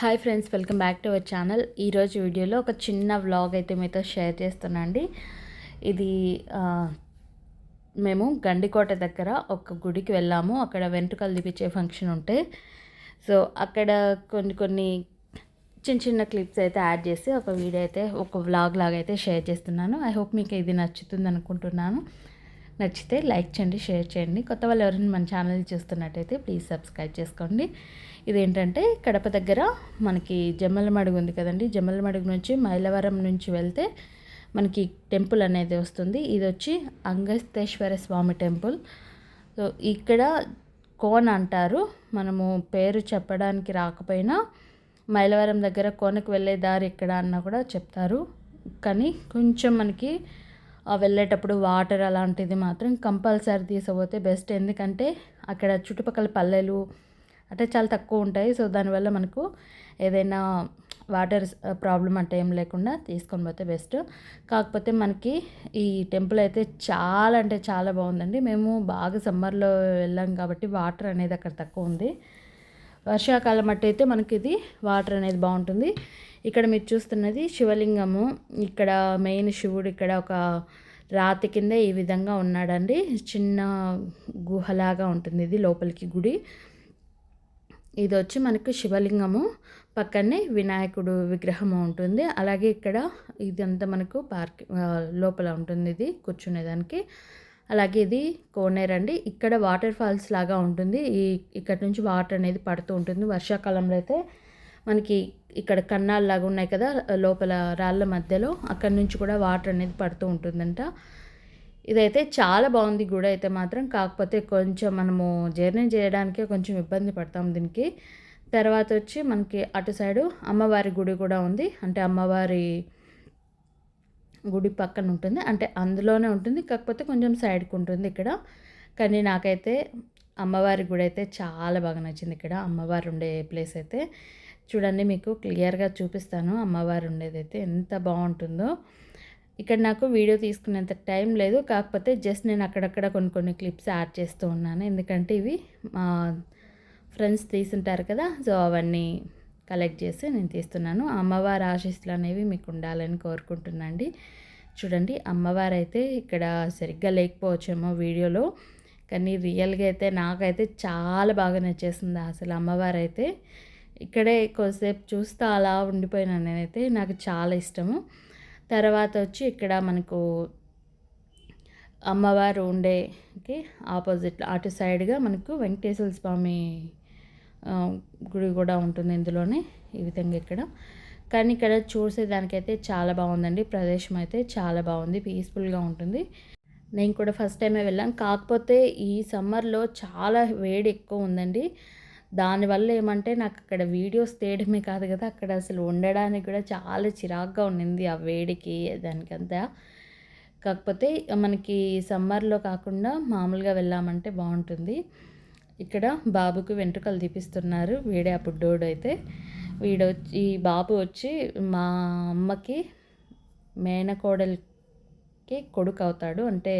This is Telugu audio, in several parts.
Hi friends welcome back to our channel. ఈరోజు వీడియోలో ఒక చిన్న వ్లాగ్ అయితే మీతో షేర్ చేస్తున్నా అండి ఇది మేము గండికోట దగ్గర ఒక గుడికి వెళ్ళాము. అక్కడ వెంట్రుకలు దిపించే ఫంక్షన్ ఉంటే. సో అక్కడ కొన్ని కొన్ని చిన్న చిన్న క్లిప్స్ అయితే యాడ్ చేసి ఒక వీడియో అయితే ఒక వ్లాగ్ లాగా అయితే షేర్ చేస్తున్నాను. ఐ హోప్ మీకు ఇది నచ్చుతుంది అనుకుంటున్నాను. నచ్చితే లైక్ చేయండి షేర్ చేయండి. కొత్త వాళ్ళు ఎవరైనా మన ఛానల్ చూస్తున్నట్టయితే ప్లీజ్ సబ్స్క్రైబ్ చేసుకోండి. ఇదేంటంటే కడప దగ్గర మనకి జమ్మలమడుగు ఉంది కదండి. జమ్మలమడుగు నుంచి మైలవరం నుంచి వెళ్తే మనకి టెంపుల్ అనేది వస్తుంది. ఇది వచ్చి అంగస్తేశ్వర స్వామి టెంపుల్. సో ఇక్కడ కోన అంటారు. మనము పేరు చెప్పడానికి రాకపోయినా మైలవరం దగ్గర కోనకు వెళ్ళే దారి ఎక్కడ అన్నా కూడా చెప్తారు. కానీ కొంచెం మనకి వెళ్ళేటప్పుడు వాటర్ అలాంటిది మాత్రం కంపల్సరీ తీసుకపోతే బెస్ట్. ఎందుకంటే అక్కడ చుట్టుపక్కల పల్లెలు అంటే చాలా తక్కువ ఉంటాయి. సో దానివల్ల మనకు ఏదైనా వాటర్ ప్రాబ్లం అంటే ఏం లేకుండా తీసుకొని పోతే బెస్ట్. కాకపోతే మనకి ఈ టెంపుల్ అయితే చాలా అంటే చాలా బాగుందండి. మేము బాగా సమ్మర్లో వెళ్ళాం కాబట్టి వాటర్ అనేది అక్కడ తక్కువ ఉంది. వర్షాకాలం మట్టి అయితే మనకి ఇది వాటర్ అనేది బాగుంటుంది. ఇక్కడ మీరు చూస్తున్నది శివలింగము. ఇక్కడ మెయిన్ శివుడు ఇక్కడ ఒక రాతి కింద ఈ విధంగా ఉన్నాడండి. చిన్న గుహలాగా ఉంటుంది ఇది లోపలికి గుడి. ఇది వచ్చి మనకు శివలింగము. పక్కనే వినాయకుడు విగ్రహము ఉంటుంది. అలాగే ఇక్కడ ఇదంతా మనకు పార్క్ లోపల ఉంటుంది ఇది కూర్చునేదానికి. అలాగే ఇది కోనేరు అండి ఇక్కడ వాటర్ ఫాల్స్ లాగా ఉంటుంది. ఈ ఇక్కడ నుంచి వాటర్ అనేది పడుతూ ఉంటుంది. వర్షాకాలంలో అయితే మనకి ఇక్కడ కన్నాలు లాగా ఉన్నాయి కదా లోపల రాళ్ళ మధ్యలో అక్కడ నుంచి కూడా వాటర్ అనేది పడుతూ ఉంటుందంట. ఇదైతే చాలా బాగుంది గుడి అయితే మాత్రం. కాకపోతే కొంచెం మనము జర్నీ చేయడానికే కొంచెం ఇబ్బంది పడతాం దీనికి. తర్వాత వచ్చి మనకి అటు సైడు అమ్మవారి గుడి కూడా ఉంది. అంటే అమ్మవారి గుడి పక్కన ఉంటుంది. అంటే అందులోనే ఉంటుంది. కాకపోతే కొంచెం సైడ్కి ఉంటుంది ఇక్కడ. కానీ నాకైతే అమ్మవారి గుడి అయితే చాలా బాగా నచ్చింది ఇక్కడ. అమ్మవారు ఉండే ప్లేస్ అయితే. చూడండి మీకు క్లియర్గా చూపిస్తాను అమ్మవారు ఉండేదైతే ఎంత బాగుంటుందో. ఇక్కడ నాకు వీడియో తీసుకునేంత టైం లేదు. కాకపోతే జస్ట్ నేను అక్కడక్కడ కొన్ని కొన్ని క్లిప్స్ యాడ్ చేస్తూ ఉన్నాను. ఎందుకంటే ఇవి మా ఫ్రెండ్స్ తీసుంటారు కదా. సో అవన్నీ కలెక్ట్ చేసి నేను తీస్తున్నాను. అమ్మవారి ఆశీస్సులు అనేవి మీకు ఉండాలని కోరుకుంటున్నాండి. చూడండి అమ్మవారు అయితే ఇక్కడ సరిగ్గా లేకపోవచ్చేమో వీడియోలో కానీ రియల్గా అయితే నాకైతే చాలా బాగా నచ్చేసింది అసలు అమ్మవారు అయితే ఇక్కడే కొద్దిసేపు చూస్తూ అలా ఉండిపోయినాను నేనైతే నాకు చాలా ఇష్టము. తర్వాత వచ్చి ఇక్కడ మనకు అమ్మవారు ఉండేకి ఆపోజిట్ అటు సైడ్గా మనకు వెంకటేశ్వర స్వామి గుడి కూడా ఉంటుంది ఇందులోనే ఈ విధంగా ఇక్కడ. కానీ ఇక్కడ చూసేదానికైతే చాలా బాగుందండి. ప్రదేశం అయితే చాలా బాగుంది. పీస్ఫుల్గా ఉంటుంది. నేను కూడా ఫస్ట్ టైమే వెళ్ళాను. కాకపోతే ఈ సమ్మర్లో చాలా వేడి ఎక్కువ ఉందండి. దానివల్ల ఏమంటే నాకు అక్కడ వీడియోస్ తీయడమే కాదు కదా అక్కడ అసలు ఉండడానికి కూడా చాలా చిరాగ్గా ఉండింది ఆ వేడికి దానికంతా. కాకపోతే మనకి సమ్మర్లో కాకుండా మామూలుగా వెళ్ళామంటే బాగుంటుంది. ఇక్కడ బాబుకు వెంట్రుకలు తీపిస్తున్నారు. వీడే ఆ బుడ్డోడు అయితే. వీడు వచ్చి ఈ బాబు వచ్చి మా అమ్మకి మేనకోడలికి కొడుకు అవుతాడు. అంటే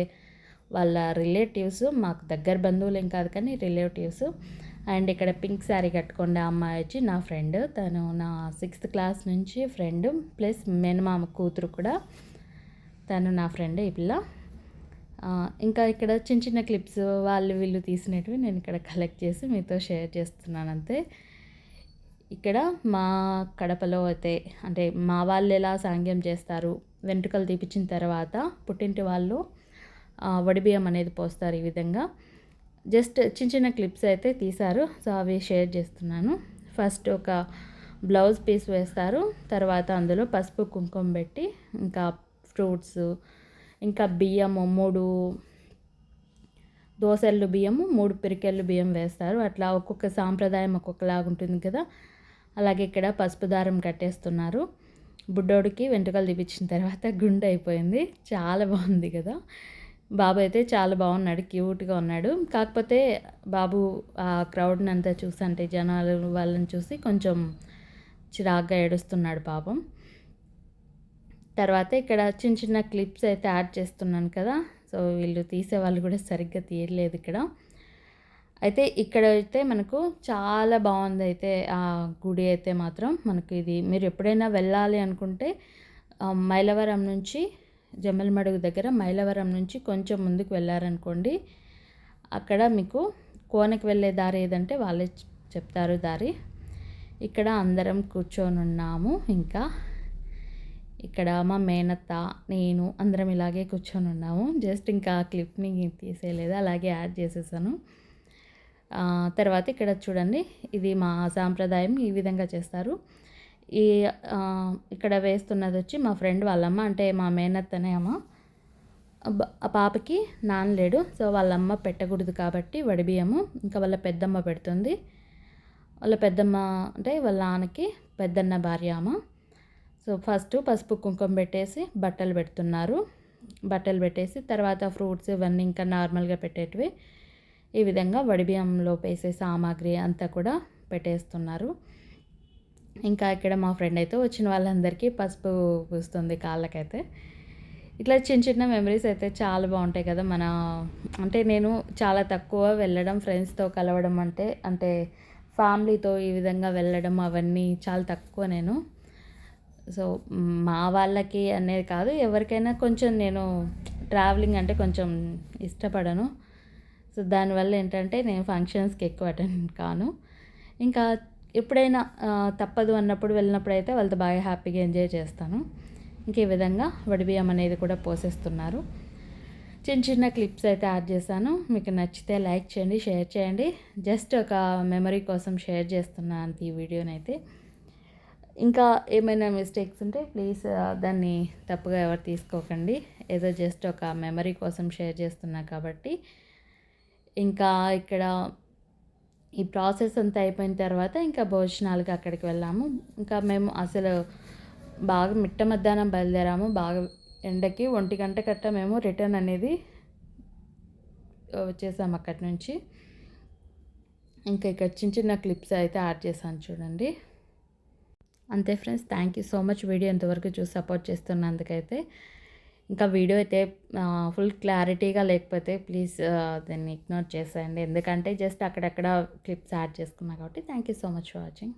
వాళ్ళ రిలేటివ్స్ మాకు దగ్గర బంధువులు ఏం కాదు కానీ రిలేటివ్స్. అండ్ ఇక్కడ పింక్ శారీ కట్టుకునే అమ్మాయి వచ్చి నా ఫ్రెండ్. తను నా సిక్స్త్ క్లాస్ నుంచి ఫ్రెండ్. ప్లస్ మేనమామ కూతురు కూడా. తను నా ఫ్రెండ్ ఈ పిల్ల. ఇంకా ఇక్కడ చిన్న చిన్న క్లిప్స్ వాళ్ళు వీళ్ళు తీసినవి నేను ఇక్కడ కలెక్ట్ చేసి మీతో షేర్ చేస్తున్నాను అంతే. ఇక్కడ మా కడపలో అయితే అంటే మా వాళ్ళు ఎలా సాంగ్యం చేస్తారు వెంట్రుకలు తీపిచ్చిన తర్వాత పుట్టింటి వాళ్ళు వడిబియ్యం అనేది పోస్తారు ఈ విధంగా. జస్ట్ చిన్న చిన్న క్లిప్స్ అయితే తీశారు సో అవి షేర్ చేస్తున్నాను. ఫస్ట్ ఒక బ్లౌజ్ పీస్ వేస్తారు తర్వాత అందులో పసుపు కుంకుమ పెట్టి ఇంకా ఫ్రూట్స్ ఇంకా బియ్యము మూడు దోశలు బియ్యము మూడు పిరికెళ్ళు బియ్యం వేస్తారు. అట్లా ఒక్కొక్క సాంప్రదాయం ఒక్కొక్కలాగా ఉంటుంది కదా. అలాగే ఇక్కడ పసుపు దారం కట్టేస్తున్నారు. బుడ్డోడికి వెంట్రుకలు తీపించిన తర్వాత గుండె అయిపోయింది. చాలా బాగుంది కదా. బాబు అయితే చాలా బాగున్నాడు క్యూట్గా ఉన్నాడు. కాకపోతే బాబు ఆ క్రౌడ్ని అంతా చూసి అంటే జనాలు వాళ్ళని చూసి కొంచెం చిరాగ్గా ఏడుస్తున్నాడు పాపం. తర్వాత ఇక్కడ చిన్న చిన్న క్లిప్స్ అయితే యాడ్ చేస్తున్నాను కదా. సో వీళ్ళు తీసే వాళ్ళు కూడా సరిగ్గా తీయలేదు ఇక్కడ. అయితే ఇక్కడ అయితే మనకు చాలా బాగుంది అయితే ఆ గుడి అయితే మాత్రం. మనకు ఇది మీరు ఎప్పుడైనా వెళ్ళాలి అనుకుంటే మైలవరం నుంచి జమ్మలమడుగు దగ్గర మైలవరం నుంచి కొంచెం ముందుకు వెళ్ళారనుకోండి అక్కడ మీకు కోనకి వెళ్ళే దారి ఏదంటే వాళ్ళే చెప్తారు దారి. ఇక్కడ అందరం కూర్చొని ఉన్నాము ఇంకా. ఇక్కడ మా మేనత్త నేను అందరం ఇలాగే కూర్చొని ఉన్నాము. జస్ట్ ఇంకా క్లిప్ని తీసేయలేదు అలాగే యాడ్ చేసేసాను. తర్వాత ఇక్కడ చూడండి ఇది మా సాంప్రదాయం ఈ విధంగా చేస్తారు. ఈ ఇక్కడ వేస్తున్నది వచ్చి మా ఫ్రెండ్ వాళ్ళమ్మ అంటే మా మేనత్తనే అమ్మ. ఆ పాపకి నాన్న లేడు సో వాళ్ళమ్మ పెట్టకూడదు కాబట్టి వడిబియ్యము. ఇంకా వాళ్ళ పెద్దమ్మ పెడుతుంది. వాళ్ళ పెద్దమ్మ అంటే వాళ్ళ నాన్నకి పెద్దన్న భార్య అమ్మ. సో ఫస్ట్ పసుపు కుంకుమ పెట్టేసి బట్టలు పెడుతున్నారు. బట్టలు పెట్టేసి తర్వాత ఫ్రూట్స్ ఇవన్నీ ఇంకా నార్మల్గా పెట్టేటివి. ఈ విధంగా వడిబియ్యంలో వేసే సామాగ్రి అంతా కూడా పెట్టేస్తున్నారు. ఇంకా ఇక్కడ మా ఫ్రెండ్ అయితే వచ్చిన వాళ్ళందరికీ పసుపు పూస్తుంది కాళ్ళకైతే. ఇట్లా చిన్న చిన్న మెమరీస్ అయితే చాలా బాగుంటాయి కదా మన అంటే నేను చాలా తక్కువ వెళ్ళడం ఫ్రెండ్స్తో కలవడం అంటే అంటే ఫ్యామిలీతో ఈ విధంగా వెళ్ళడం అవన్నీ చాలా తక్కువ నేను. సో మా వాళ్ళకి అనేది కాదు ఎవరికైనా కొంచెం నేను ట్రావెలింగ్ అంటే కొంచెం ఇష్టపడను. సో దానివల్ల ఏంటంటే నేను ఫంక్షన్స్కి ఎక్కువ అటెండ్ కాను. ఇంకా ఎప్పుడైనా తప్పదు అన్నప్పుడు వెళ్ళినప్పుడు అయితే వాళ్ళతో బాగా హ్యాపీగా ఎంజాయ్ చేస్తాను. ఇంకే విధంగా వడిబియ్యం అనేది కూడా పోసేస్తున్నారు. చిన్న చిన్న క్లిప్స్ అయితే యాడ్ చేశాను. మీకు నచ్చితే లైక్ చేయండి షేర్ చేయండి. జస్ట్ ఒక మెమరీ కోసం షేర్ చేస్తున్నాను అంత ఈ వీడియోనైతే ఇంకా ఏమైనా మిస్టేక్స్ ఉంటే ప్లీజ్ దాన్ని తప్పుగా ఎవరు తీసుకోకండి. ఏదో జస్ట్ ఒక మెమరీ కోసం షేర్ చేస్తున్నా కాబట్టి. ఇంకా ఇక్కడ ఈ ప్రాసెస్ అంతా అయిపోయిన తర్వాత ఇంకా భోజనాలకు అక్కడికి వెళ్ళాము. ఇంకా మేము అసలు బాగా మిట్ట మధ్యాహ్నం బయలుదేరాము. బాగా ఎండకి ఒంటి గంట కట్ట మేము రిటర్న్ అనేది వచ్చేసాము అక్కడి నుంచి. ఇంకా ఇక్కడ చిన్న చిన్న క్లిప్స్ అయితే యాడ్ చేశాను చూడండి. అంతే friends thank you so much video ఇంతవరకు చూసి సపోర్ట్ చేస్తున్నందుకైతే ఇంకా వీడియో అయితే ఫుల్ క్లారిటీగా లేకపోతే ప్లీజ్ దాన్ని ఇగ్నోర్ చేసేయండి. ఎందుకంటే జస్ట్ అక్కడక్కడ క్లిప్స్ యాడ్ చేసుకున్నా కాబట్టి thank you so much for watching